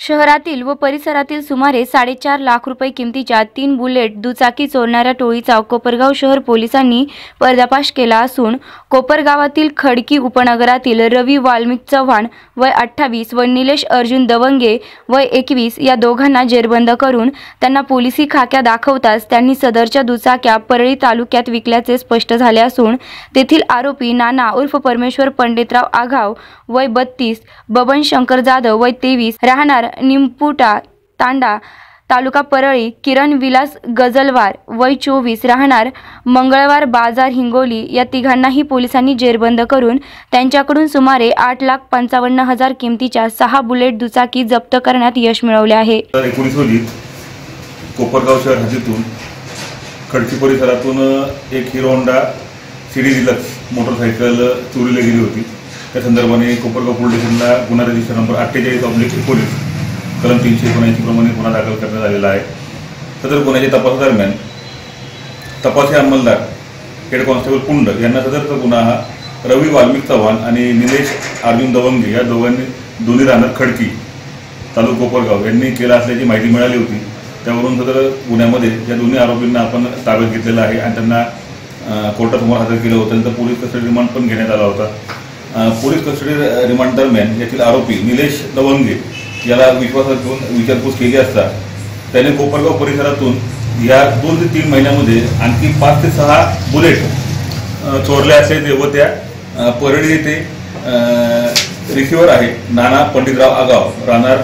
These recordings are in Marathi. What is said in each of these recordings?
शहरातील व परिसरातील सुमारे साडेचार लाख रुपये किमतीच्या तीन बुलेट दुचाकी चोरणाऱ्या टोळीचा कोपरगाव शहर पोलिसांनी पर्दापाश केला असून कोपरगावातील खडकी उपनगरातील रवी वाल्मिक चव्हाण वय अठ्ठावीस व निलेश अर्जुन दवंगे वय एकवीस या दोघांना जेरबंद करून त्यांना पोलिसी खाक्या दाखवताच त्यांनी सदरच्या दुचाक्या परळी तालुक्यात विकल्याचे स्पष्ट झाले असून तेथील आरोपी नाना उर्फ परमेश्वर पंडितराव आघाव वय बत्तीस बबन शंकर जाधव वय तेवीस राहणार निंपुटा तांडा तालुका परळी किरण विलास गजलवार वय चोवीस राहणार मंगळवार बाजार हिंगोली या तिघांनाही पोलिसांनी जेरबंद करून त्यांच्याकडून सुमारे आठ लाख पंचावन्न हजार किमतीच्या सहा बुलेट दुचाकी जप्त करण्यात यश मिळवले आहे. एकोणीस रोजी कोपरगाव शहर हद्दीतून खडकी परिसरातून एक Hero Honda CD Deluxe motorcycle चोरीला गेली होती. त्या संदर्भाने कोपरगाव पोलीस स्टेशनला गुन्हा रजिस्टर नंबर अठ्ठेचाळीस ऑब्लिक पोलीस कलम तीनशे एकोणऐंशी प्रमाणे गुन्हा दाखल करण्यात आलेला आहे. सदर गुन्ह्याच्या तपासादरम्यान तपासी अंमलदार हेड कॉन्स्टेबल पुंड यांना सदरचा गुन्हा हा रवी वाल्मिक चव्हाण आणि निलेश अर्जुन दवंगे या दोघांनी दोन्ही राहणार खडकी तालुक कोपरगाव यांनी केला असल्याची माहिती मिळाली होती. त्यावरून सदर गुन्ह्यामध्ये या दोन्ही आरोपींना आपण ताब्यात घेतलेलं आहे आणि त्यांना कोर्टासमोर हजर केलं होतं त्यांचा पोलीस कस्टडी रिमांड पण घेण्यात आला होता. पोलीस कस्टडी रिमांड दरम्यान यातील आरोपी निलेश दवंगे याला विश्वासात घेऊन विचारपूस केली असता त्याने कोपरगाव परिसरातून या दोन ते तीन महिन्यामध्ये आणखी पाच ते सहा बुलेट चोरले असल्याचे व त्या परळी येथे रिसिव्हर आहे. नाना पंडितराव आगाव राहणार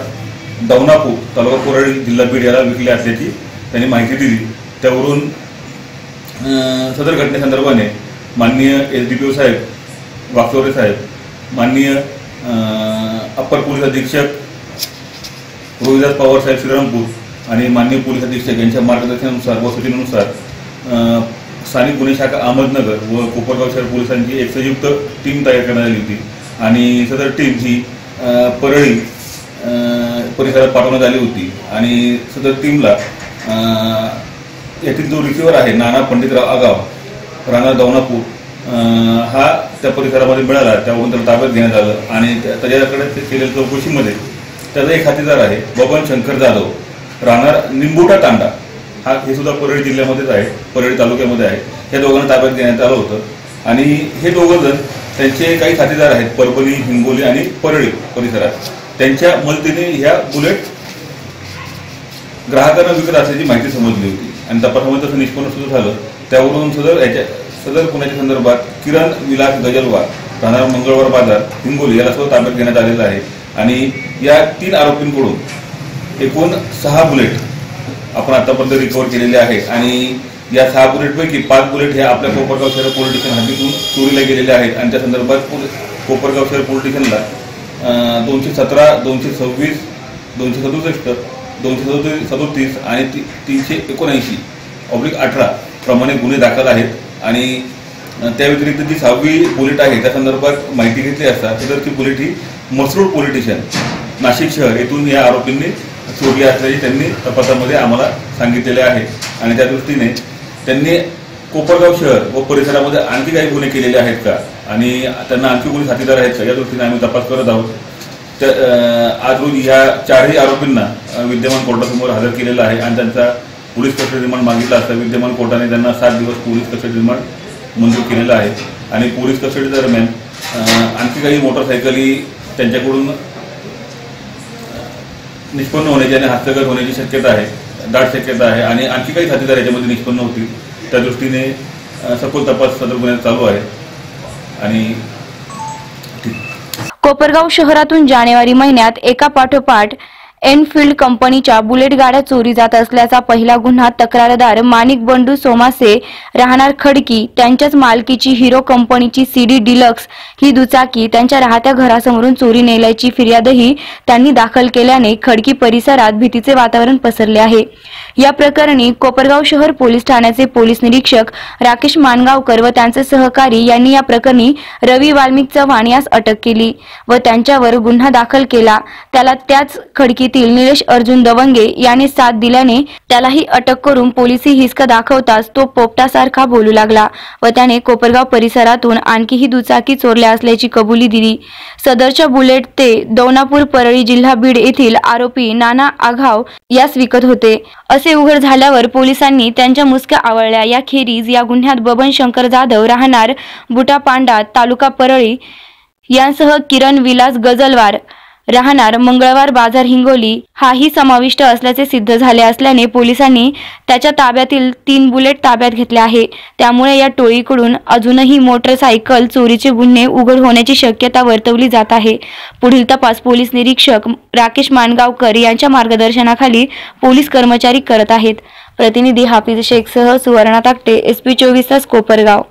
दवनापूर तालुका कोरडी जिल्हा बीड याला विकले असल्याची त्यांनी माहिती दिली. त्यावरून सदर घटनेसंदर्भाने माननीय एस डी पी ओ साहेब वागचौरे साहेब माननीय अप्पर पोलीस अधीक्षक रोहिदास पवार साहेब श्रीरामपूर आणि माननीय पोलीस अधीक्षक यांच्या मार्गदर्शनानुसार व सूचनेनुसार स्थानिक गुन्हे शाखा अहमदनगर व कोपरगाव शहर पोलिसांची एक संयुक्त टीम तयार करण्यात आली होती. आणि सदर टीम ही परळी परिसरात पाठवण्यात आली होती. आणि सदर टीमला येथील जो रिसिव्हर आहे नाना पंडितराव आगाव राणा दौनापूर हा त्या परिसरामध्ये मिळाला. त्यावरून त्याला ताब्यात घेण्यात आलं. आणि त्या- त्याच्याकडे ते केलेल्या चौकशीमध्ये त्याचा एक खातेदार आहे बबन शंकर जाधव. राहणार निंबुटा तांडा. हा हे सुद्धा परळी जिल्ह्यामध्येच आहे परळी तालुक्यामध्ये आहे. या दोघांना ताब्यात घेण्यात आलं होतं. आणि हे दोघं जण त्यांचे काही खातेदार आहेत परभणी हिंगोली आणि परळी परिसरात. त्यांच्या मदतीने ह्या बुलेट ग्राहकांना विकत असल्याची माहिती समजली होती. आणि तपासामध्ये तसं निष्पन्न सुद्धा झालं. त्यावरून सदर याच्या सदर गुन्ह्याच्या संदर्भात किरण विलास गजलवार राहणार मंगळवार बाजार हिंगोली याला सुद्धा ताब्यात घेण्यात आलेलं आहे. आणि या तीन आरोपींकडून एकूण सहा बुलेट आपण आतापर्यंत रिकवर केलेले आहे आणि या सहा बुलेटपैकी पाच बुलेट हे आपल्या कोपरगाव शहर पोलीस स्टेशन हद्दीतून चोरीला गेलेले आहेत. आणि त्या संदर्भात कोपरगाव शहर पोलीस स्टेशनला दोनशे सतरा दोनशे सव्वीस दोनशे सदुसष्ट दोनशे सदोतीस सदोतीस आणि ती तीनशे एकोणऐंशी ऑब्लिक अठरा प्रमाणे गुन्हे दाखल आहेत. आणि त्या व्यतिरिक्त जी सहावी बुलेट आहे त्या संदर्भात माहिती घेतली असता तर ती बुलेट ही मसरूड पोलीस स्टेशन नाशिक शहर येथून या आरोपींनी चोरली असल्याचे त्यांनी तपासामध्ये आम्हाला सांगितलेले आहे. आणि त्या दृष्टीने त्यांनी कोपरगाव शहर व परिसरामध्ये आणखी काही गुन्हे केलेले आहेत का? आणि त्यांना आणखी कोणी साथीदार आहेत का? या दृष्टीने आम्ही तपास करत आहोत. तर आज रोज ह्या चारही आरोपींना विद्यमान कोर्टासमोर हजर केलेलं आहे आणि त्यांचा पोलीस कस्टडी रिमांड मागितला असता विद्यमान कोर्टाने त्यांना सात दिवस पोलीस कस्टडी रिमांड मंजूर केलेला आहे. आणि पोलीस कस्टडी दरम्यान आणखी काही मोटरसायकली त्यांच्याकडून निष्पन्न होण्याची आणि हस्तगत होण्याची शक्यता आहे दाट शक्यता आहे आणि आणखी काही साथीदार याच्यामध्ये निष्पन्न होतील. त्या दृष्टीने सखोल तपास सदर गुन्ह्यात चालू आहे. आणि कोपरगाव शहरातून जानेवारी महिन्यात एका पाठोपाठ एनफिल्ड कंपनीच्या बुलेट गाड्या चोरी जात असल्याचा पहिला गुन्हा तक्रारदार माणिक बंडू सोमासे राहणार खडकी त्यांच्याच मालकीची हिरो कंपनीची सीडी डिलक्स ही दुचाकी त्यांच्या राहत्या घरासमोरून चोरी नेल्याची फिर्यादही त्यांनी दाखल केल्याने खडकी परिसरात भीतीचे वातावरण पसरले आहे. या प्रकरणी कोपरगाव शहर पोलीस ठाण्याचे पोलीस निरीक्षक राकेश मानगावकर व त्यांचे सहकारी यांनी या प्रकरणी रवी वाल्मिक चव्हाण यास अटक केली व त्यांच्यावर गुन्हा दाखल केला. त्याला त्याच खडकी येथील निलेश अर्जुन दवंगे याने साथ दिल्याने त्यालाही अटक करून पोलिसी हिसका दाखवताच तो पोपटासारखा बोलू लागला व त्याने कोपरगाव परिसरातून आणखीही दुचाकी चोरल्या असल्याची कबुली दिली. सदरच्या बुलेट ते दौनापूर परळी जिल्हा बीड येथील आरोपी नाना आघाव यास विकत होते. असे उघड झाल्यावर पोलिसांनी त्यांच्या मुसक्या आवळल्या. याखेरीज या गुन्ह्यात बबन शंकर जाधव राहणार बुटापांडा तालुका परळी. यांसह किरण विलास गजलवार राहणार मंगळवार बाजार हिंगोली. हाही समाविष्ट असल्याचे सिद्ध झाले असल्याने पोलिसांनी त्याच्या ताब्यातील तीन बुलेट ताब्यात घेतले आहे. त्यामुळे या टोळीकडून अजूनही मोटरसायकल चोरीचे गुन्हे उघड होण्याची शक्यता वर्तवली जात आहे. पुढील तपास पोलीस निरीक्षक राकेश माणगावकर यांच्या मार्गदर्शनाखाली पोलीस कर्मचारी करत आहेत. प्रतिनिधी हाफिज शेखसह सुवर्णा ताकटे एस पी चोवीस तास कोपरगाव.